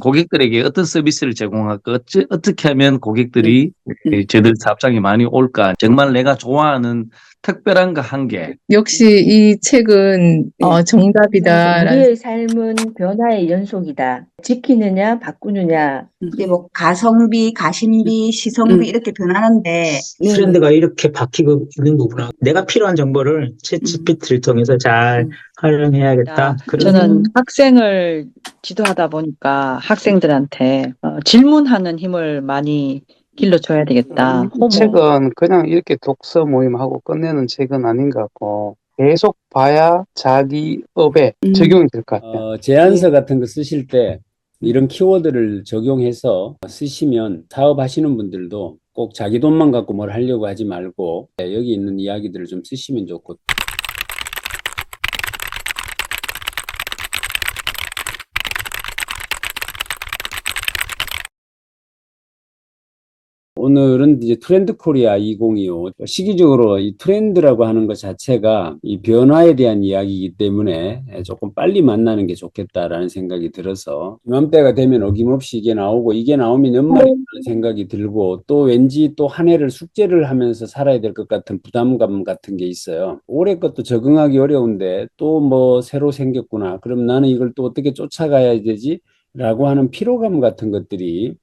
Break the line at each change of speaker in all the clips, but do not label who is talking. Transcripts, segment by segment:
고객들에게 어떤 서비스를 제공할까, 어찌- 어떻게 하면 고객들이 저희들 사업장에 많이 올까, 정말 내가 좋아하는 특별한 거 한 개.
역시 이 책은 어, 정답이다라는
우리의 삶은 변화의 연속이다. 지키느냐, 바꾸느냐.
이게 뭐 가성비, 가심비, 시성비
음.
이렇게 변하는데
트렌드가 이렇게 바뀌고 있는 거구나. 내가 필요한 정보를 챗 GPT를 통해서 잘 활용해야겠다. 그런
저는 학생을 지도하다 보니까 학생들한테 어, 질문하는 힘을 많이 길러줘야 되겠다. 호모.
책은 그냥 이렇게 독서 모임하고 끝내는 책은 아닌 것 같고 계속 봐야 자기 업에
음.
적용이 될 것 같아요.
어, 제안서 같은 거 쓰실 때 이런 키워드를 적용해서 쓰시면 사업하시는 분들도 꼭 자기 돈만 갖고 뭘 하려고 하지 말고 네, 여기 있는 이야기들을 좀 쓰시면 좋고 오늘은 이제 트렌드 코리아 2025 시기적으로 이 트렌드라고 하는 것 자체가 이 변화에 대한 이야기이기 때문에 조금 빨리 만나는 게 좋겠다라는 생각이 들어서 이맘때가 되면 어김없이 이게 나오고 이게 나오면 연말이라는 생각이 들고 또 왠지 또 한 해를 숙제를 하면서 살아야 될 것 같은 부담감 같은 게 있어요. 올해 것도 적응하기 어려운데 또 뭐 새로 생겼구나. 그럼 나는 이걸 또 어떻게 쫓아가야 되지? 라고 하는 피로감 같은 것들이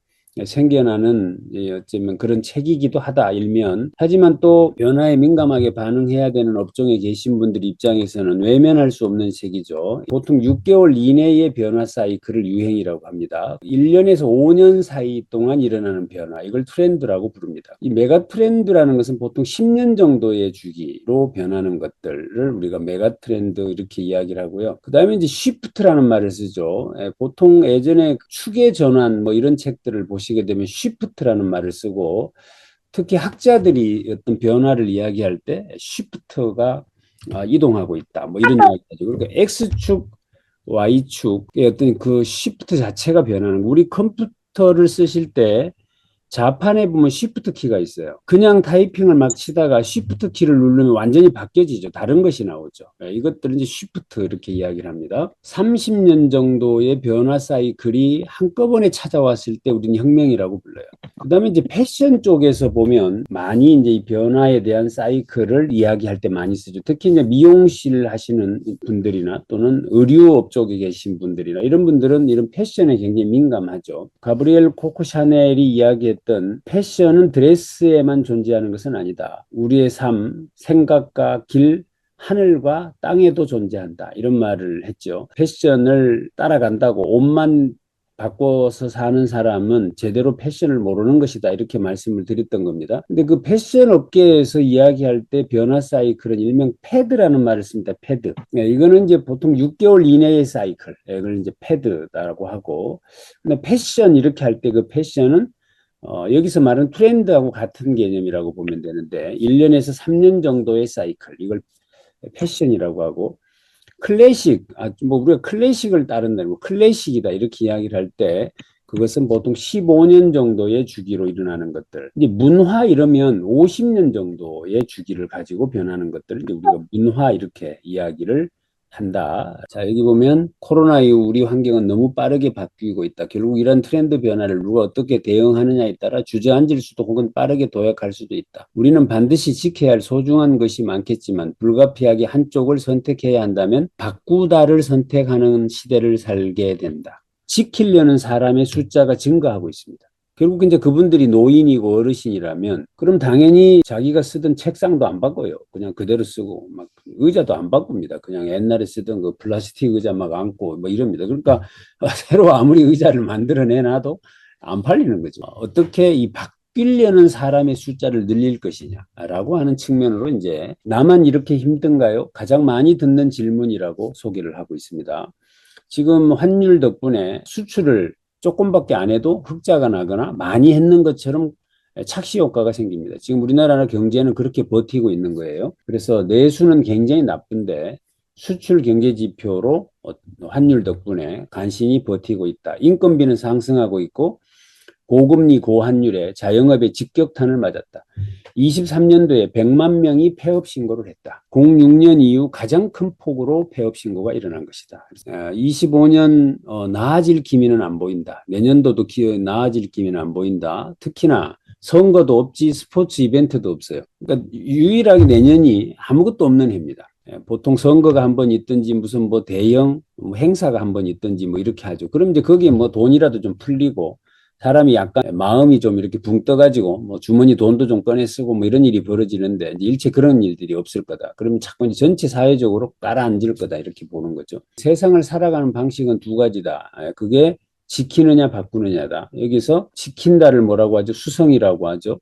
생겨나는 이 어쩌면 그런 책이기도 하다 일면 하지만 또 변화에 민감하게 반응해야 되는 업종에 계신 분들 입장에서는 외면할 수 없는 책이죠. 보통 6개월 이내의 변화 사이클을 유행이라고 합니다. 1년에서 5년 사이 동안 일어나는 변화 이걸 트렌드라고 부릅니다. 이 메가 트렌드라는 것은 보통 10년 정도의 주기로 변하는 것들을 우리가 메가 트렌드 이렇게 이야기를 하고요. 그 다음에 이제 쉬프트라는 말을 쓰죠. 예, 보통 예전에 축의 전환 뭐 이런 책들을 보시 게 되면 쉬프트라는 말을 쓰고 특히 학자들이 어떤 변화를 이야기할 때 쉬프트가 아, 이동하고 있다. 뭐 이런 이야기죠. 그러니까 X축, Y축의 어떤 그 쉬프트 자체가 변하는 거. 우리 컴퓨터를 쓰실 때 자판에 보면 쉬프트 키가 있어요. 그냥 타이핑을 막 치다가 쉬프트 키를 누르면 완전히 바뀌어지죠. 다른 것이 나오죠. 예, 이것들은 이제 쉬프트 이렇게 이야기를 합니다. 30년 정도의 변화 사이클이 한꺼번에 찾아왔을 때 우리는 혁명이라고 불러요. 그 다음에 이제 패션 쪽에서 보면 많이 이제 이 변화에 대한 사이클을 이야기할 때 많이 쓰죠. 특히 이제 미용실 하시는 분들이나 또는 의류업 쪽에 계신 분들이나 이런 분들은 이런 패션에 굉장히 민감하죠. 가브리엘 코코 샤넬이 이야기했 던 패션은 드레스에만 존재하는 것은 아니다. 우리의 삶, 생각과 길, 하늘과 땅에도 존재한다. 이런 말을 했죠. 패션을 따라간다고 옷만 바꿔서 사는 사람은 제대로 패션을 모르는 것이다. 이렇게 말씀을 드렸던 겁니다. 근데 그 패션 업계에서 이야기할 때 변화 사이클은 일명 패드라는 말을 씁니다. 패드. 네, 이거는 이제 보통 6개월 이내의 사이클. 네, 이걸 이제 패드라고 하고. 근데 패션 이렇게 할 때 그 패션은 어, 여기서 말하는 트렌드하고 같은 개념이라고 보면 되는데 1년에서 3년 정도의 사이클. 이걸 패션이라고 하고 클래식, 아, 뭐 우리가 클래식을 따른다, 뭐 클래식이다 이렇게 이야기를 할 때 그것은 보통 15년 정도의 주기로 일어나는 것들. 이제 문화 이러면 50년 정도의 주기를 가지고 변하는 것들을 이제 우리가 문화 이렇게 이야기를 한다. 자, 여기 보면 코로나 이후 우리 환경은 너무 빠르게 바뀌고 있다. 결국 이런 트렌드 변화를 누가 어떻게 대응하느냐에 따라 주저앉을 수도 혹은 빠르게 도약할 수도 있다. 우리는 반드시 지켜야 할 소중한 것이 많겠지만 불가피하게 한쪽을 선택해야 한다면 바꾸다를 선택하는 시대를 살게 된다. 지키려는 사람의 숫자가 증가하고 있습니다. 결국 이제 그분들이 노인이고 어르신이라면 그럼 당연히 자기가 쓰던 책상도 안 바꿔요. 그냥 그대로 쓰고 막 의자도 안 바꿉니다. 그냥 옛날에 쓰던 그 플라스틱 의자 막 안고 뭐 이럽니다. 그러니까 새로 아무리 의자를 만들어내 놔도 안 팔리는 거죠. 어떻게 이 바뀌려는 사람의 숫자를 늘릴 것이냐라고 하는 측면으로 이제 나만 이렇게 힘든가요? 가장 많이 듣는 질문이라고 소개를 하고 있습니다. 지금 환율 덕분에 수출을 조금밖에 안 해도 흑자가 나거나 많이 했는 것처럼 착시 효과가 생깁니다. 지금 우리나라 경제는 그렇게 버티고 있는 거예요. 그래서 내수는 굉장히 나쁜데 수출 경제 지표로 어, 환율 덕분에 간신히 버티고 있다. 인건비는 상승하고 있고 고금리 고환율에 자영업에 직격탄을 맞았다. 23년도에 100만 명이 폐업 신고를 했다. 06년 이후 가장 큰 폭으로 폐업 신고가 일어난 것이다. 25년 어, 나아질 기미는 안 보인다. 내년도도 기, 나아질 기미는 안 보인다. 특히나 선거도 없지 스포츠 이벤트도 없어요. 그러니까 유일하게 내년이 아무것도 없는 해입니다. 예, 보통 선거가 한 번 있든지 무슨 뭐 대형 뭐 행사가 한 번 있든지 뭐 이렇게 하죠. 그럼 이제 거기에 뭐 돈이라도 좀 풀리고 사람이 약간 마음이 좀 이렇게 붕 떠가지고 뭐 주머니 돈도 좀 꺼내 쓰고 뭐 이런 일이 벌어지는데 일체 그런 일들이 없을 거다. 그러면 자꾸 이제 전체 사회적으로 깔아앉을 거다 이렇게 보는 거죠. 세상을 살아가는 방식은 두 가지다. 예, 그게 지키느냐 바꾸느냐다. 여기서 지킨다를 뭐라고 하죠? 수성이라고 하죠.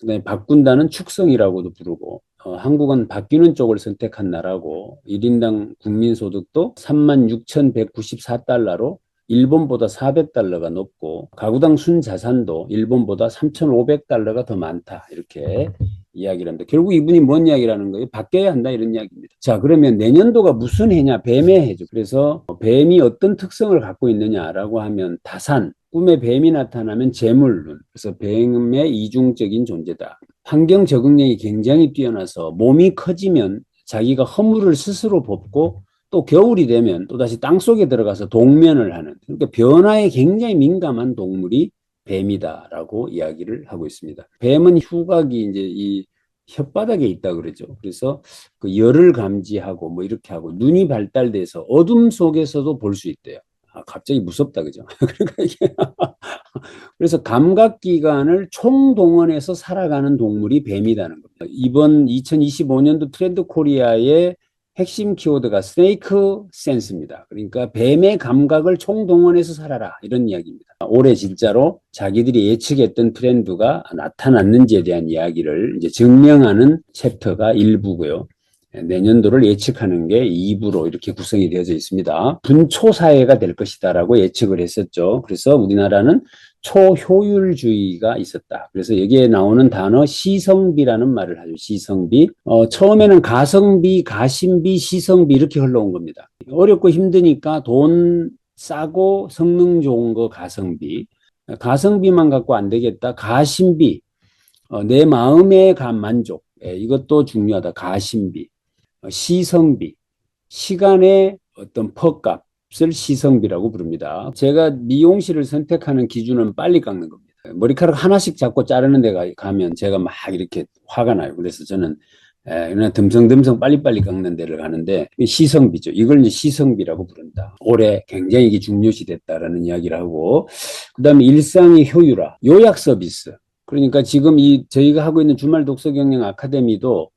그다음에 바꾼다는 축성이라고도 부르고 어, 한국은 바뀌는 쪽을 선택한 나라고 1인당 국민소득도 36,194달러로 일본보다 400달러가 높고 가구당 순자산도 일본보다 3,500달러가 더 많다. 이렇게 이야기를 합니다. 결국 이분이 뭔 이야기를 하는 거예요? 바뀌어야 한다 이런 이야기입니다. 자 그러면 내년도가 무슨 해냐? 뱀의 해죠. 그래서 뱀이 어떤 특성을 갖고 있느냐라고 하면 다산, 꿈에 뱀이 나타나면 재물론. 그래서 뱀의 이중적인 존재다. 환경 적응력이 굉장히 뛰어나서 몸이 커지면 자기가 허물을 스스로 벗고 또 겨울이 되면 또다시 땅 속에 들어가서 동면을 하는 그러니까 변화에 굉장히 민감한 동물이 뱀이다라고 이야기를 하고 있습니다. 뱀은 후각이 이제 이 혓바닥에 있다 그러죠. 그래서 그 열을 감지하고 뭐 이렇게 하고 눈이 발달돼서 어둠 속에서도 볼 수 있대요. 아, 갑자기 무섭다 그죠? 그러니까 이게 그래서 감각 기관을 총동원해서 살아가는 동물이 뱀이라는 겁니다. 이번 2025년도 트렌드 코리아의 핵심 키워드가 스네이크 센스입니다. 그러니까 뱀의 감각을 총동원해서 살아라 이런 이야기입니다. 올해 진짜로 자기들이 예측했던 트렌드가 나타났는지에 대한 이야기를 이제 증명하는 챕터가 일부고요. 내년도를 예측하는 게 2부로 이렇게 구성이 되어져 있습니다. 분초 사회가 될 것이다라고 예측을 했었죠. 그래서 우리나라는 초효율주의가 있었다. 그래서 여기에 나오는 단어 시성비라는 말을 하죠. 시성비. 어, 처음에는 가성비, 가심비, 시성비 이렇게 흘러온 겁니다. 어렵고 힘드니까 돈 싸고 성능 좋은 거 가성비. 가성비만 갖고 안 되겠다. 가심비. 어, 내 마음의 감 만족. 예, 이것도 중요하다. 가심비. 어, 시성비. 시간의 어떤 퍼값. 을 시성비라고 부릅니다. 제가 미용실을 선택하는 기준은 빨리 깎는 겁니다. 머리카락 하나씩 잡고 자르는 데 가면 제가 막 이렇게 화가 나요. 그래서 저는 에, 그냥 듬성듬성 빨리빨리 깎는 데를 가는데 시성비죠. 이걸 시성비라고 부른다. 올해 굉장히 이게 중요시 됐다라는 이야기를 하고 그다음에 일상의 효율화, 요약 서비스. 그러니까 지금 이 저희가 하고 있는 주말 독서 경영 아카데미도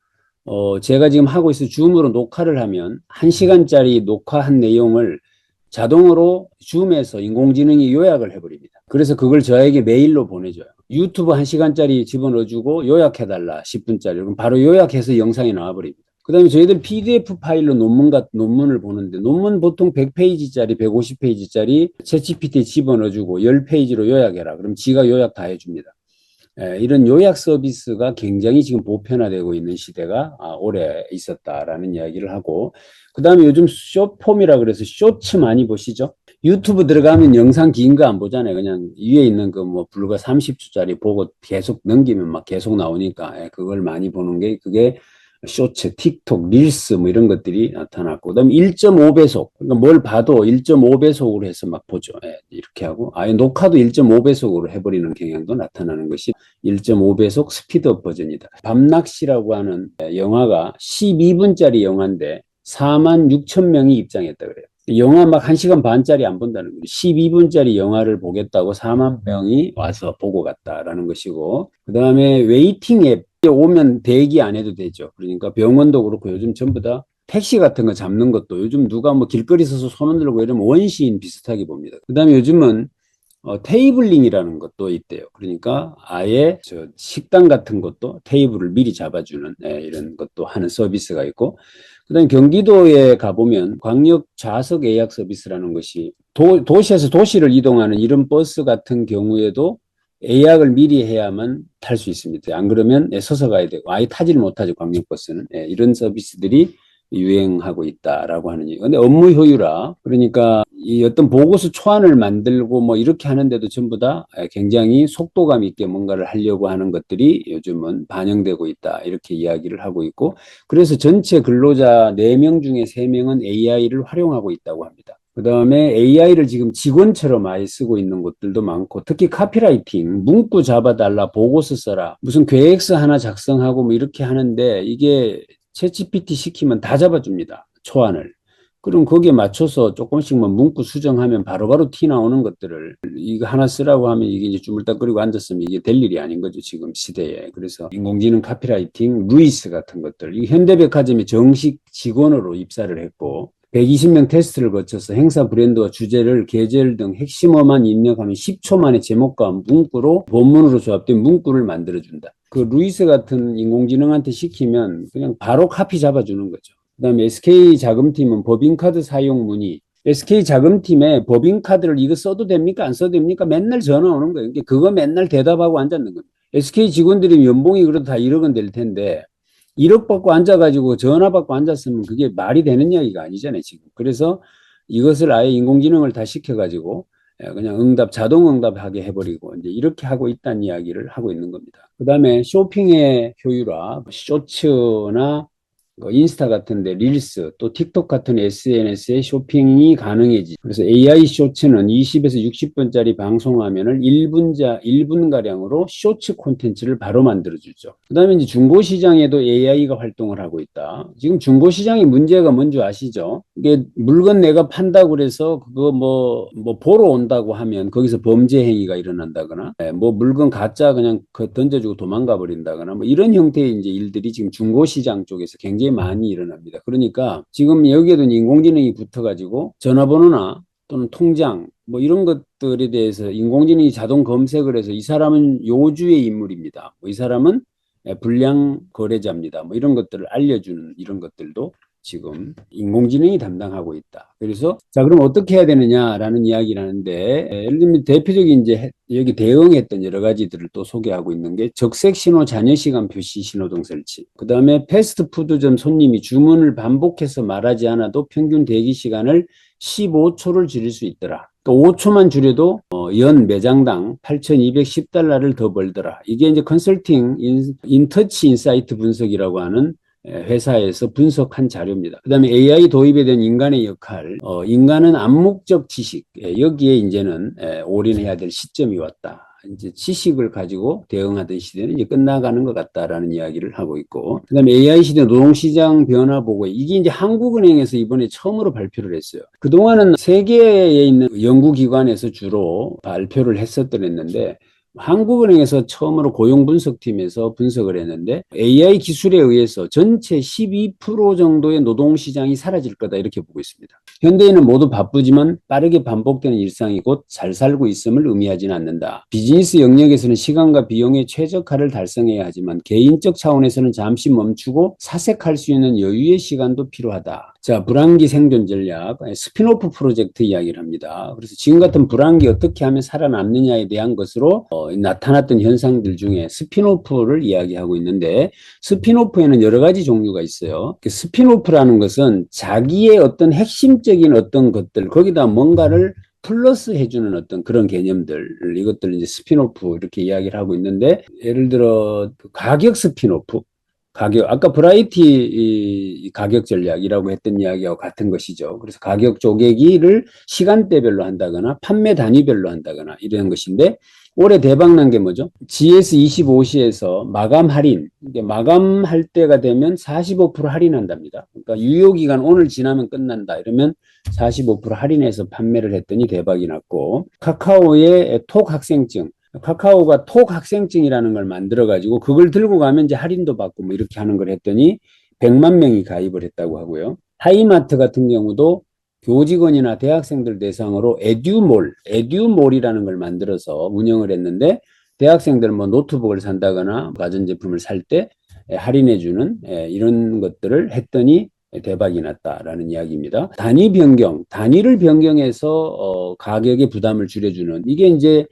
어 제가 지금 하고 있어 줌으로 녹화를 하면 한 시간짜리 녹화한 내용을 자동으로 줌에서 인공지능이 요약을 해버립니다. 그래서 그걸 저에게 메일로 보내줘요. 유튜브 한 시간짜리 집어넣어주고 요약해달라 10분짜리. 그럼 바로 요약해서 영상이 나와버립니다. 그 다음에 저희들 PDF 파일로 논문 같, 논문을 보는데 논문 보통 100페이지짜리, 150페이지짜리 채 GPT 집어넣어주고 10페이지로 요약해라. 그럼 지가 요약 다 해줍니다. 예, 이런 요약 서비스가 굉장히 지금 보편화되고 있는 시대가 아, 올해 있었다라는 이야기를 하고 그 다음에 요즘 쇼폼이라 그래서 쇼츠 많이 보시죠? 유튜브 들어가면 영상 긴 거 안 보잖아요. 그냥 위에 있는 그 뭐 불과 30초짜리 보고 계속 넘기면 막 계속 나오니까 예, 그걸 많이 보는 게 그게 쇼츠, 틱톡, 릴스 뭐 이런 것들이 나타났고 그다음에 1.5배속 그러니까 뭘 봐도 1.5배속으로 해서 막 보죠. 예, 이렇게 하고 아예 녹화도 1.5배속으로 해버리는 경향도 나타나는 것이 1.5배속 스피드업 버전이다. 밤낚시라고 하는 영화가 12분짜리 영화인데 4만 6천 명이 입장했다 그래요. 영화 막 1시간 반짜리 안 본다는 거예요. 12분짜리 영화를 보겠다고 4만 명이 와서 보고 갔다라는 것이고 그 다음에 웨이팅 앱 오면 대기 안 해도 되죠. 그러니까 병원도 그렇고 요즘 전부 다 택시 같은 거 잡는 것도 요즘 누가 뭐 길거리 서서 손 흔들고 이러면 원시인 비슷하게 봅니다. 그 다음에 요즘은 어, 테이블링이라는 것도 있대요. 그러니까 아예 저 식당 같은 것도 테이블을 미리 잡아주는 예, 이런 것도 하는 서비스가 있고 그다음에 경기도에 가보면 광역 좌석 예약 서비스라는 것이 도, 도시에서 도시를 이동하는 이런 버스 같은 경우에도 예약을 미리 해야만 탈 수 있습니다. 안 그러면 예, 서서 가야 되고 아예 타지를 못하죠 광역버스는 예, 이런 서비스들이 유행하고 있다라고 하는 얘기. 근데 업무 효율화 그러니까 이 어떤 보고서 초안을 만들고 뭐 이렇게 하는데도 전부 다 굉장히 속도감 있게 뭔가를 하려고 하는 것들이 요즘은 반영되고 있다 이렇게 이야기를 하고 있고 그래서 전체 근로자 4명 중에 3명은 AI를 활용하고 있다고 합니다. 그 다음에 AI를 지금 직원처럼 아예 쓰고 있는 곳들도 많고, 특히 카피라이팅, 문구 잡아달라, 보고서 써라, 무슨 계획서 하나 작성하고 뭐 이렇게 하는데, 이게 챗GPT 시키면 다 잡아줍니다. 초안을. 그럼 거기에 맞춰서 조금씩만 문구 수정하면 바로 바로 티 나오는 것들을 이거 하나 쓰라고 하면 이게 이제 주물딱거리고 앉았으면 이게 될 일이 아닌 거죠 지금 시대에 그래서 인공지능 카피라이팅 루이스 같은 것들 이 현대백화점에 정식 직원으로 입사를 했고 120명 테스트를 거쳐서 행사 브랜드와 주제를 계절 등 핵심어만 입력하면 10초 만에 제목과 문구로 본문으로 조합된 문구를 만들어준다. 그 루이스 같은 인공지능한테 시키면 그냥 바로 카피 잡아주는 거죠. 그 다음에 SK 자금팀은 법인카드 사용 문의. SK 자금팀에 법인카드를 이거 써도 됩니까? 안 써도 됩니까? 맨날 전화 오는 거예요. 그러니까 그거 맨날 대답하고 앉았는 겁니다. SK 직원들이 연봉이 그래도 다 1억 원될 텐데 1억 받고 앉아가지고 전화 받고 앉았으면 그게 말이 되는 이야기가 아니잖아요, 지금. 그래서 이것을 아예 인공지능을 다 시켜가지고 예, 그냥 응답, 자동 응답하게 해버리고 이제 이렇게 하고 있다는 이야기를 하고 있는 겁니다. 그 다음에 쇼핑의 효율화, 쇼츠나 그 인스타 같은데 릴스 또 틱톡 같은 SNS에 쇼핑이 가능해지. 그래서 AI 쇼츠는 20에서 60분짜리 방송화면을 1분자 1분 가량으로 쇼츠 콘텐츠를 바로 만들어 주죠. 그다음에 이제 중고 시장에도 AI가 활동을 하고 있다. 지금 중고 시장의 문제가 뭔지 아시죠? 이게 물건 내가 판다고 그래서 그거 뭐뭐 보러 온다고 하면 거기서 범죄 행위가 일어난다거나 예, 뭐 물건 가짜 그냥 그 던져주고 도망가 버린다거나 뭐 이런 형태의 이제 일들이 지금 중고 시장 쪽에서 굉장히 많이 일어납니다. 그러니까 지금 여기에도 인공지능이 붙어가지고 전화번호나 또는 통장 뭐 이런 것들에 대해서 인공지능이 자동 검색을 해서 이 사람은 요주의 인물입니다. 뭐 이 사람은 불량 거래자입니다. 뭐 이런 것들을 알려주는 이런 것들도 지금 인공지능이 담당하고 있다. 그래서 자 그럼 어떻게 해야 되느냐라는 이야기를 하는데 예를 들면 대표적인 이제 여기 대응했던 여러 가지들을 또 소개하고 있는 게 적색 신호 잔여 시간 표시 신호등 설치. 그 다음에 패스트푸드점 손님이 주문을 반복해서 말하지 않아도 평균 대기 시간을 15초를 줄일 수 있더라. 또 5초만 줄여도 어, 연 매장당 8,210달러를 더 벌더라. 이게 이제 컨설팅 인, 인터치 인사이트 분석이라고 하는 회사에서 분석한 자료입니다. 그 다음에 AI 도입에 대한 인간의 역할, 어, 인간은 암묵적 지식, 예, 여기에 이제는 에, 올인해야 될 시점이 왔다. 이제 지식을 가지고 대응하던 시대는 이제 끝나가는 것 같다라는 이야기를 하고 있고, 그 다음에 AI 시대 노동시장 변화 보고, 이게 이제 한국은행에서 이번에 처음으로 발표를 했어요. 그동안은 세계에 있는 연구기관에서 주로 발표를 했었던 했는데, 한국은행에서 처음으로 고용분석팀에서 분석을 했는데 AI 기술에 의해서 전체 12% 정도의 노동시장이 사라질 거다 이렇게 보고 있습니다. 현대인은 모두 바쁘지만 빠르게 반복되는 일상이 곧 잘 살고 있음을 의미하지는 않는다. 비즈니스 영역에서는 시간과 비용의 최적화를 달성해야 하지만 개인적 차원에서는 잠시 멈추고 사색할 수 있는 여유의 시간도 필요하다. 자, 불황기 생존 전략, 스피노프 프로젝트 이야기를 합니다. 그래서 지금 같은 불황기 어떻게 하면 살아남느냐에 대한 것으로 어, 나타났던 현상들 중에 스피노프를 이야기하고 있는데 스피노프에는 여러 가지 종류가 있어요. 그 스피노프라는 것은 자기의 어떤 핵심적인 어떤 것들 거기다 뭔가를 플러스 해주는 어떤 그런 개념들 이것들 이제 스피노프 이렇게 이야기를 하고 있는데 예를 들어 가격 스피노프 가격, 아까 브라이티 가격 전략이라고 했던 이야기와 같은 것이죠. 그래서 가격 쪼개기를 시간대별로 한다거나 판매 단위별로 한다거나 이런 것인데 올해 대박난 게 뭐죠? GS25시에서 마감 할인, 마감할 때가 되면 45% 할인한답니다. 그러니까 유효기간 오늘 지나면 끝난다. 이러면 45% 할인해서 판매를 했더니 대박이 났고, 카카오의 톡 학생증, 카카오가 톡 학생증이라는 걸 만들어 가지고 그걸 들고 가면 이제 할인도 받고 뭐 이렇게 하는 걸 했더니 100만 명이 가입을 했다고 하고요. 하이마트 같은 경우도 교직원이나 대학생들 대상으로 에듀몰, 에듀몰이라는 걸 만들어서 운영을 했는데 대학생들은 뭐 노트북을 산다거나 가전제품을 살 때 할인해주는 이런 것들을 했더니 대박이 났다라는 이야기입니다. 단위 변경, 단위를 변경해서 어, 가격의 부담을 줄여주는 이게 이제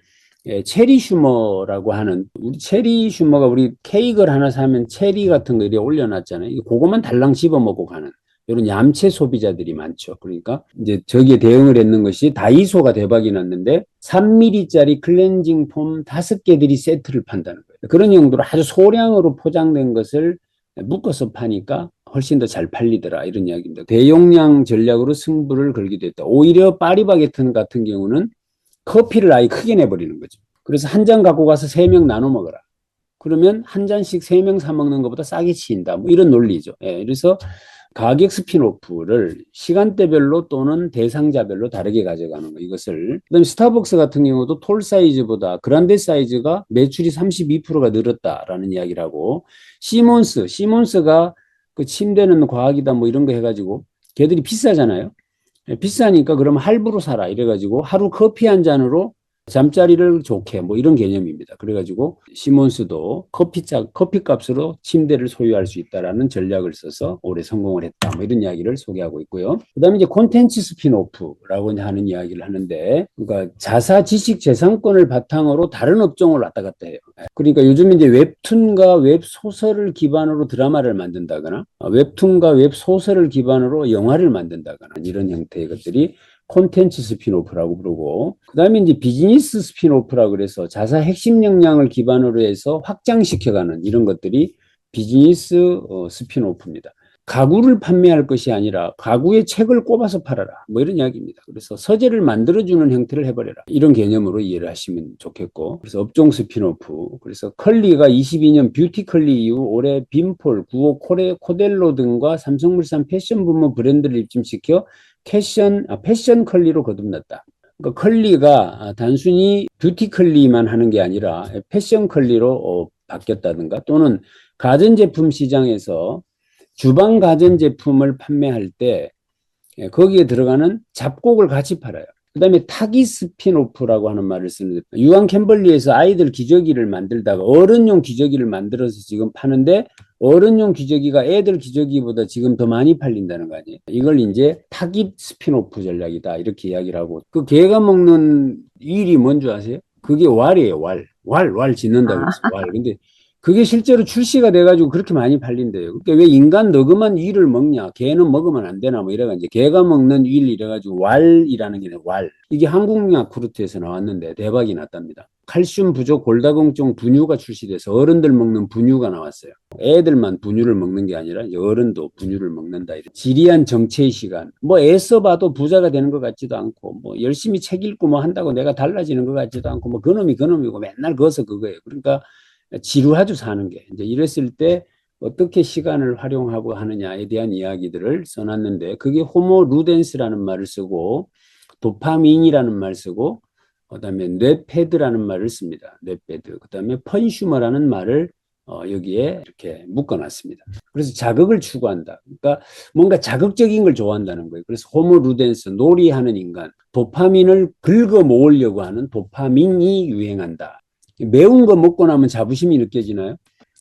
예, 체리 슈머라고 하는 우리 체리 슈머가 우리 케이크를 하나 사면 체리 같은 거 이렇게 올려놨잖아요. 그거만 달랑 집어 먹고 가는 이런 얌체 소비자들이 많죠. 그러니까 이제 저기에 대응을 했는 것이 다이소가 대박이 났는데 3mm짜리 클렌징 폼 다섯 개들이 세트를 판다는 거예요. 그런 용도로 아주 소량으로 포장된 것을 묶어서 파니까 훨씬 더 잘 팔리더라 이런 이야기입니다. 대용량 전략으로 승부를 걸기도 했다. 오히려 파리바게트 같은 경우는 커피를 아예 크게 내버리는 거죠. 그래서 한 잔 갖고 가서 세 명 나눠 먹어라. 그러면 한 잔씩 세 명 사 먹는 것보다 싸게 치인다. 뭐 이런 논리죠. 예, 그래서 가격 스피노프를 시간대별로 또는 대상자별로 다르게 가져가는 거 이것을 그다음에 스타벅스 같은 경우도 톨 사이즈보다 그란데 사이즈가 매출이 32%가 늘었다라는 이야기를 하고 시몬스 시몬스가 그 침대는 과학이다 뭐 이런 거 해가지고 걔들이 비싸잖아요. 예, 비싸니까 그러면 할부로 사라. 이래가지고 하루 커피 한 잔으로 잠자리를 좋게 뭐 이런 개념입니다. 그래가지고 시몬스도 커피짝 커피 값으로 침대를 소유할 수 있다라는 전략을 써서 올해 성공을 했다. 뭐 이런 이야기를 소개하고 있고요. 그다음에 이제 콘텐츠 스피노프라고 하는 이야기를 하는데, 그러니까 자사 지식 재산권을 바탕으로 다른 업종을 왔다 갔다 해요. 그러니까 요즘 이제 웹툰과 웹 소설을 기반으로 드라마를 만든다거나, 어, 웹툰과 웹 소설을 기반으로 영화를 만든다거나 이런 형태의 것들이 콘텐츠 스피노프라고 부르고 그다음에 이제 비즈니스 스피노프라고 그래서 자사 핵심 역량을 기반으로 해서 확장시켜가는 이런 것들이 비즈니스 어, 스피노프입니다. 가구를 판매할 것이 아니라 가구의 책을 꼽아서 팔아라. 뭐 이런 이야기입니다. 그래서 서재를 만들어주는 형태를 해버려라. 이런 개념으로 이해를 하시면 좋겠고. 그래서 업종 스피노프. 그래서 컬리가 22년 뷰티 컬리 이후 올해 빈폴, 구호 코레, 코델로 등과 삼성물산 패션 부문 브랜드를 입점시켜 패션, 아, 패션 컬리로 거듭났다. 그러니까 컬리가 아, 단순히 뷰티 컬리만 하는 게 아니라 패션 컬리로 어, 바뀌었다든가 또는 가전제품 시장에서 주방 가전제품을 판매할 때 예, 거기에 들어가는 잡곡을 같이 팔아요. 그 다음에 타기 스피노프라고 하는 말을 쓰는데 유한 캠벌리에서 아이들 기저귀를 만들다가 어른용 기저귀를 만들어서 지금 파는데 어른용 기저귀가 애들 기저귀보다 지금 더 많이 팔린다는 거 아니에요. 이걸 이제 타깃 스피노프 전략이다 이렇게 이야기를 하고 그 개가 먹는 일이 뭔지 아세요? 그게 왈이에요 왈. 왈, 왈 짓는다고 그랬어 왈. 근데 그게 실제로 출시가 돼가지고 그렇게 많이 팔린대요. 그러니까 왜 인간 너그만 위를 먹냐? 개는 먹으면 안 되나? 뭐 이래가 이제 개가 먹는 위를 이래가지고 왈이라는 게 왈. 이게 한국 야쿠르트에서 나왔는데 대박이 났답니다. 칼슘 부족 골다공증 분유가 출시돼서 어른들 먹는 분유가 나왔어요. 애들만 분유를 먹는 게 아니라 어른도 분유를 먹는다. 지리한 정체의 시간. 뭐 애써 봐도 부자가 되는 것 같지도 않고 뭐 열심히 책 읽고 뭐 한다고 내가 달라지는 것 같지도 않고 뭐 그놈이 그놈이고 맨날 거서 그거예요. 그러니까 지루하죠 사는 게 이제 이랬을 때 어떻게 시간을 활용하고 하느냐에 대한 이야기들을 써놨는데 그게 호모 루덴스라는 말을 쓰고 도파민이라는 말 쓰고 그다음에 뇌패드라는 말을 씁니다. 뇌패드. 그다음에 펀슈머라는 말을 어, 여기에 이렇게 묶어놨습니다. 그래서 자극을 추구한다. 그러니까 뭔가 자극적인 걸 좋아한다는 거예요. 그래서 호모 루덴스, 놀이하는 인간, 도파민을 긁어 모으려고 하는 도파민이 유행한다. 매운 거 먹고 나면 자부심이 느껴지나요?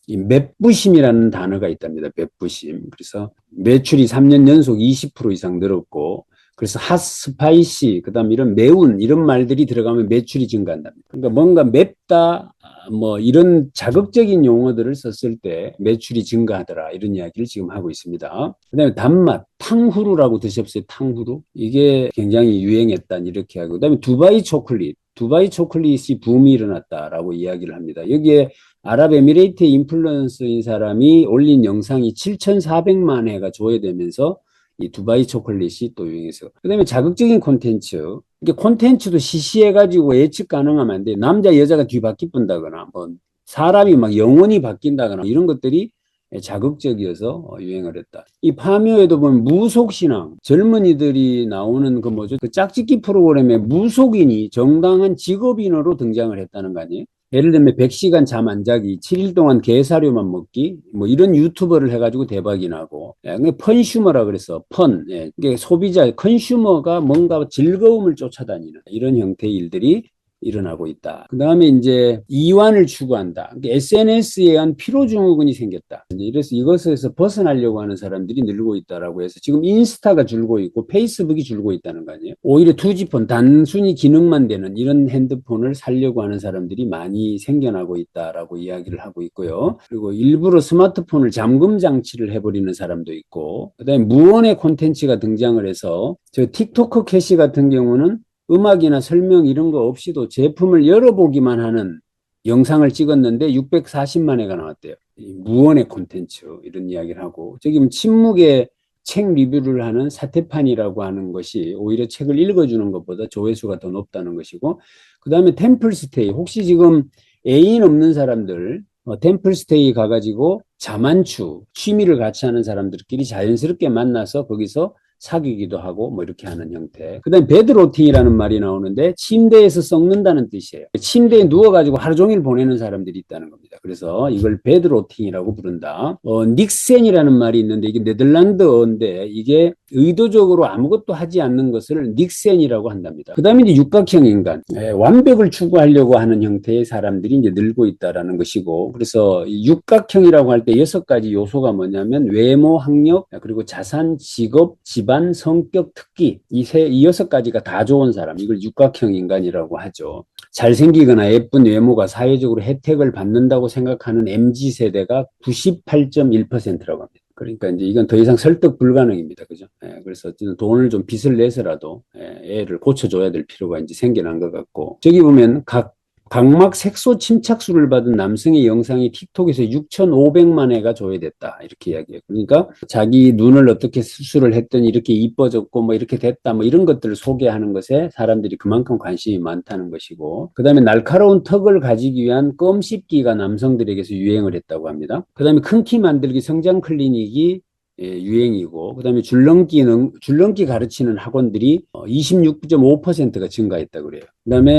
이 맵부심이라는 단어가 있답니다. 맵부심. 그래서 매출이 3년 연속 20% 이상 늘었고, 그래서 핫 스파이시, 그 다음 이런 매운 이런 말들이 들어가면 매출이 증가한답니다. 그러니까 뭔가 맵다, 아, 뭐 이런 자극적인 용어들을 썼을 때 매출이 증가하더라. 이런 이야기를 지금 하고 있습니다. 그 다음에 단맛, 탕후루라고 드셨어요? 탕후루? 이게 굉장히 유행했다. 이렇게 하고. 그 다음에 두바이 초콜릿. 두바이 초콜릿이 붐이 일어났다라고 이야기를 합니다. 여기에 아랍에미레이트 인플루언서인 사람이 올린 영상이 7,400만 회가 조회되면서 이 두바이 초콜릿이 또 유행해서 그다음에 자극적인 콘텐츠 이게 콘텐츠도 시시해가지고 예측 가능하면 안 돼. 남자 여자가 뒤바퀴 분다거나 뭐 사람이 막 영원히 바뀐다거나 이런 것들이 자극적이어서 어, 유행을 했다. 이 파묘에도 보면 무속신앙, 젊은이들이 나오는 그 뭐죠? 그 짝짓기 프로그램에 무속인이 정당한 직업인으로 등장을 했다는 거 아니에요? 예를 들면 100시간 잠 안 자기, 7일 동안 게사료만 먹기, 뭐 이런 유튜버를 해가지고 대박이 나고, 예, 펀슈머라 그래서 펀, 예, 이게 소비자, 컨슈머가 뭔가 즐거움을 쫓아다니는 이런 형태의 일들이 일어나고 있다. 그 다음에 이제 이완을 추구한다. SNS에 의한 피로 증후군이 생겼다. 이래서 이것에서 벗어나려고 하는 사람들이 늘고 있다라고 해서 지금 인스타가 줄고 있고 페이스북이 줄고 있다는 거 아니에요. 오히려 투지폰 단순히 기능만 되는 이런 핸드폰을 살려고 하는 사람들이 많이 생겨나고 있다라고 이야기를 하고 있고요. 그리고 일부러 스마트폰을 잠금 장치를 해버리는 사람도 있고, 그 다음에 무언의 콘텐츠가 등장을 해서 저 틱토크 캐시 같은 경우는 음악이나 설명 이런 거 없이도 제품을 열어보기만 하는 영상을 찍었는데 640만 회가 나왔대요. 이 무언의 콘텐츠 이런 이야기를 하고 저기 보면 침묵의 책 리뷰를 하는 사테판이라고 하는 것이 오히려 책을 읽어주는 것보다 조회수가 더 높다는 것이고 그 다음에 템플스테이 혹시 지금 애인 없는 사람들 어, 템플스테이 가가지고 자만추 취미를 같이 하는 사람들끼리 자연스럽게 만나서 거기서 사귀기도 하고 뭐 이렇게 하는 형태. 그다음에 베드로팅이라는 말이 나오는데 침대에서 썩는다는 뜻이에요. 침대에 누워가지고 하루 종일 보내는 사람들이 있다는 겁니다. 그래서 이걸 베드로팅이라고 부른다. 어, 닉센이라는 말이 있는데 이게 네덜란드어인데 이게 의도적으로 아무것도 하지 않는 것을 닉센이라고 한답니다. 그 다음에 이제 육각형 인간, 예, 완벽을 추구하려고 하는 형태의 사람들이 이제 늘고 있다라는 것이고, 그래서 이 육각형이라고 할 때 여섯 가지 요소가 뭐냐면 외모, 학력, 그리고 자산, 직업, 집안, 성격, 특기 이 세 이 여섯 가지가 다 좋은 사람 이걸 육각형 인간이라고 하죠. 잘생기거나 예쁜 외모가 사회적으로 혜택을 받는다고 생각하는 MZ 세대가 98.1%라고 합니다. 그러니까 이제 이건 더 이상 설득 불가능입니다. 그죠? 예, 그래서 돈을 좀 빚을 내서라도 예, 애를 고쳐줘야 될 필요가 이제 생겨난 것 같고 저기 보면 각 각막 색소 침착수를 받은 남성의 영상이 틱톡에서 6,500만 회가 조회됐다. 이렇게 이야기해요. 그러니까 자기 눈을 어떻게 수술을 했더니 이렇게 이뻐졌고 뭐 이렇게 됐다. 뭐 이런 것들을 소개하는 것에 사람들이 그만큼 관심이 많다는 것이고 그 다음에 날카로운 턱을 가지기 위한 껌 씹기가 남성들에게서 유행을 했다고 합니다. 그 다음에 큰 키 만들기 성장 클리닉이 예, 유행이고 그다음에 줄넘기는 줄넘기 가르치는 학원들이 26.5%가 증가했다 그래요. 그다음에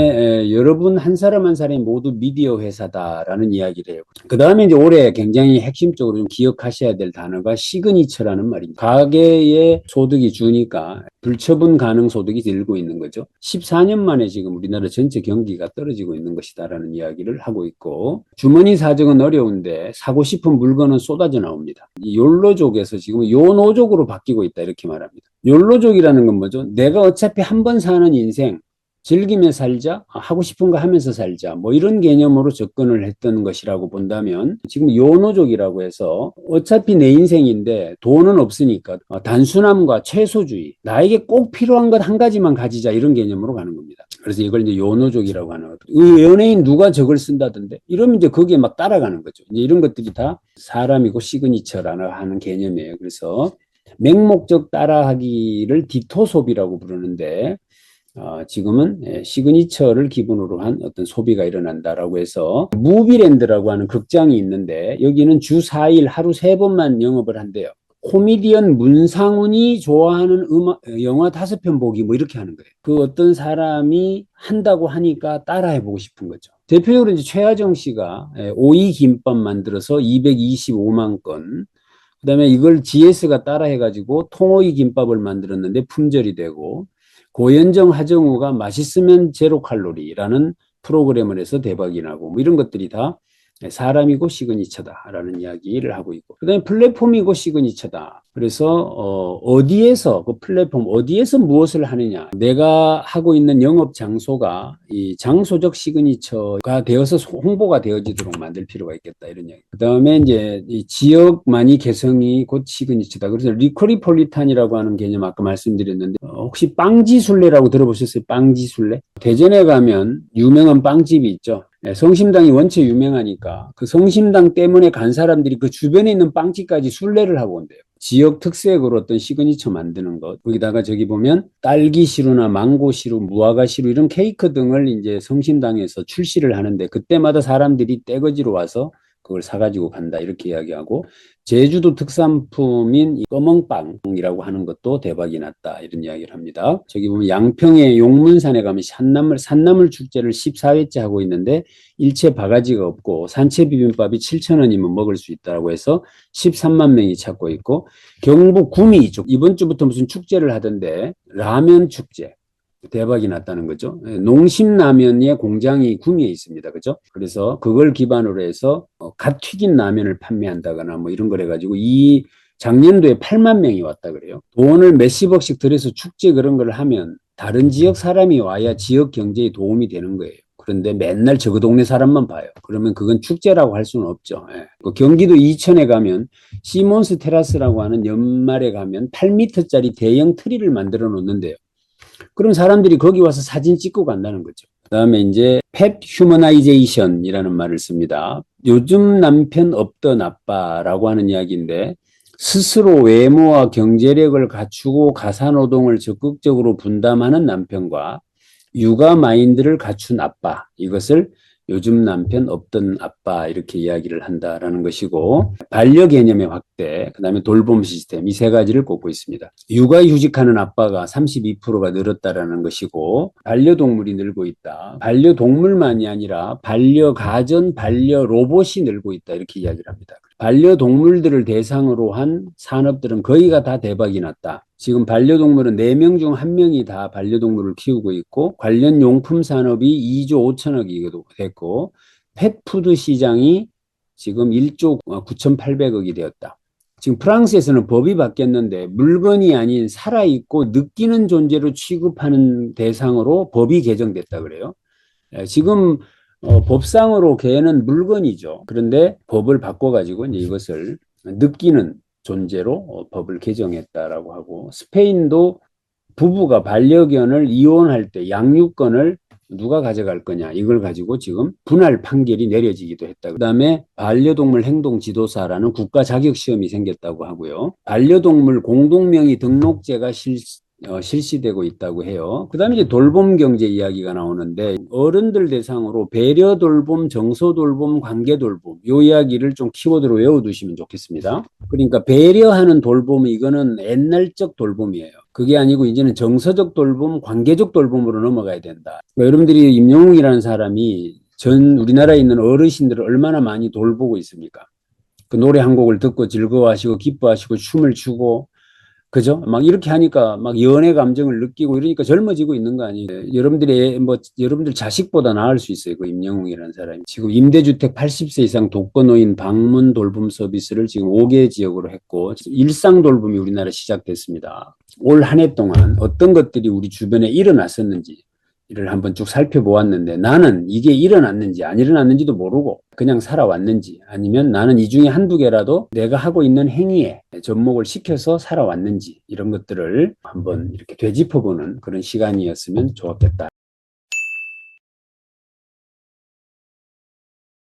에, 여러분 한 사람 한 사람이 모두 미디어 회사다라는 이야기를 해요. 그다음에 이제 올해 굉장히 핵심적으로 좀 기억하셔야 될 단어가 시그니처라는 말입니다. 가계의 소득이 주니까 불처분 가능 소득이 늘고 있는 거죠. 14년 만에 지금 우리나라 전체 경기가 떨어지고 있는 것이다라는 이야기를 하고 있고 주머니 사정은 어려운데 사고 싶은 물건은 쏟아져 나옵니다. 이 욜로족에서 지금 요노족으로 바뀌고 있다 이렇게 말합니다. 욜로족이라는 건 뭐죠? 내가 어차피 한 번 사는 인생 즐기며 살자, 하고 싶은 거 하면서 살자, 뭐 이런 개념으로 접근을 했던 것이라고 본다면 지금 요노족이라고 해서 어차피 내 인생인데 돈은 없으니까 어, 단순함과 최소주의, 나에게 꼭 필요한 것 한 가지만 가지자 이런 개념으로 가는 겁니다. 그래서 이걸 이제 요노족이라고 하는 것. 의 연예인 누가 저걸 쓴다던데 이러면 이제 거기에 막 따라가는 거죠. 이런 것들이 다 사람이고 시그니처라는 하는 개념이에요. 그래서 맹목적 따라하기를 디토소비라고 부르는데 어, 지금은 예, 시그니처를 기본으로 한 어떤 소비가 일어난다라고 해서 무비랜드라고 하는 극장이 있는데 여기는 주 4일 하루 3번만 영업을 한대요. 코미디언 문상훈이 좋아하는 음악, 영화 다섯 편 보기 뭐 이렇게 하는 거예요. 그 어떤 사람이 한다고 하니까 따라해보고 싶은 거죠. 대표적으로 이제 최하정 씨가 예, 오이 김밥 만들어서 225만 건, 그 다음에 이걸 GS가 따라해가지고 통오이 김밥을 만들었는데 품절이 되고, 고현정, 하정우가 맛있으면 제로 칼로리라는 프로그램을 해서 대박이 나고 뭐 이런 것들이 다 사람이고 시그니처다라는 이야기를 하고 있고 그다음에 플랫폼이고 시그니처다. 그래서 어, 어디에서 그 플랫폼 어디에서 무엇을 하느냐 내가 하고 있는 영업 장소가 이 장소적 시그니처가 되어서 홍보가 되어지도록 만들 필요가 있겠다 이런 이야기. 그다음에 이제 이 지역만이 개성이 곧 시그니처다. 그래서 리코리폴리탄이라고 하는 개념 아까 말씀드렸는데 어, 혹시 빵지순례라고 들어보셨어요? 빵지순례? 대전에 가면 유명한 빵집이 있죠. 네, 성심당이 원체 유명하니까 그 성심당 때문에 간 사람들이 그 주변에 있는 빵집까지 순례를 하고 온대요. 지역 특색으로 어떤 시그니처 만드는 것. 거기다가 저기 보면 딸기 시루나 망고 시루, 무화과 시루 이런 케이크 등을 이제 성심당에서 출시를 하는데 그때마다 사람들이 떼거지로 와서 그걸 사가지고 간다 이렇게 이야기하고 제주도 특산품인 이 꺼멍빵이라고 하는 것도 대박이 났다 이런 이야기를 합니다. 저기 보면 양평의 용문산에 가면 산나물 산나물 축제를 14회째 하고 있는데 일체 바가지가 없고 산채 비빔밥이 7천 원이면 먹을 수 있다고 해서 13만 명이 찾고 있고 경북 구미 쪽 이번 주부터 무슨 축제를 하던데 라면 축제 대박이 났다는 거죠. 예, 농심라면의 공장이 구미에 있습니다. 그죠? 그래서 그걸 기반으로 해서 어, 갓 튀긴 라면을 판매한다거나 뭐 이런 걸 해가지고 이 작년도에 8만 명이 왔다 그래요. 돈을 몇십억씩 들여서 축제 그런 걸 하면 다른 지역 사람이 와야 지역 경제에 도움이 되는 거예요. 그런데 맨날 저 동네 사람만 봐요. 그러면 그건 축제라고 할 수는 없죠. 예. 그 경기도 이천에 가면 시몬스 테라스라고 하는 연말에 가면 8m짜리 대형 트리를 만들어 놓는데요. 그럼 사람들이 거기 와서 사진 찍고 간다는 거죠. 그 다음에 이제 펫 휴머나이제이션이라는 말을 씁니다. 요즘 남편 없던 아빠라고 하는 이야기인데 스스로 외모와 경제력을 갖추고 가사노동을 적극적으로 분담하는 남편과 육아 마인드를 갖춘 아빠 이것을 요즘 남편 없던 아빠 이렇게 이야기를 한다라는 것이고 반려 개념의 확대 그다음에 돌봄 시스템 이 세 가지를 꼽고 있습니다. 육아휴직하는 아빠가 32%가 늘었다라는 것이고 반려동물이 늘고 있다. 반려동물만이 아니라 반려가전, 반려로봇이 늘고 있다 이렇게 이야기를 합니다. 반려동물들을 대상으로 한 산업들은 거의가 다 대박이 났다. 지금 반려동물은 4명 중 1명이 다 반려동물을 키우고 있고 관련 용품 산업이 2조 5천억이 됐고 펫푸드 시장이 지금 1조 9,800억이 되었다. 지금 프랑스에서는 법이 바뀌었는데 물건이 아닌 살아있고 느끼는 존재로 취급하는 대상으로 법이 개정됐다 그래요. 예, 지금 어, 법상으로 개는 물건이죠. 그런데 법을 바꿔가지고 이제 이것을 느끼는 존재로 어, 법을 개정했다라고 하고 스페인도 부부가 반려견을 이혼할 때 양육권을 누가 가져갈 거냐 이걸 가지고 지금 분할 판결이 내려지기도 했다. 그다음에 반려동물 행동 지도사라는 국가 자격 시험이 생겼다고 하고요. 반려동물 공동명의 등록제가 실 어, 실시되고 있다고 해요. 그 다음에 이제 돌봄 경제 이야기가 나오는데 어른들 대상으로 배려 돌봄, 정서 돌봄, 관계 돌봄 요 이야기를 좀 키워드로 외워두시면 좋겠습니다. 그러니까 배려하는 돌봄 이거는 옛날적 돌봄이에요. 그게 아니고 이제는 정서적 돌봄, 관계적 돌봄으로 넘어가야 된다. 그러니까 여러분들이 임영웅이라는 사람이 전 우리나라에 있는 어르신들을 얼마나 많이 돌보고 있습니까? 그 노래 한 곡을 듣고 즐거워하시고 기뻐하시고 춤을 추고 그죠? 막 이렇게 하니까 막 연애 감정을 느끼고 이러니까 젊어지고 있는 거 아니에요. 여러분들의 뭐 여러분들 자식보다 나을 수 있어요. 그 임영웅이라는 사람이 지금 임대주택 80세 이상 독거노인 방문 돌봄 서비스를 지금 5개 지역으로 했고 일상 돌봄이 우리나라 시작됐습니다. 올 한 해 동안 어떤 것들이 우리 주변에 일어났었는지 를 한번 쭉 살펴보았는데 나는 이게 일어났는지 안 일어났는지도 모르고 그냥 살아왔는지 아니면 나는 이 중에 한두 개라도 내가 하고 있는 행위에 접목을 시켜서 살아왔는지 이런 것들을 한번 이렇게 되짚어보는 그런 시간이었으면 좋겠다.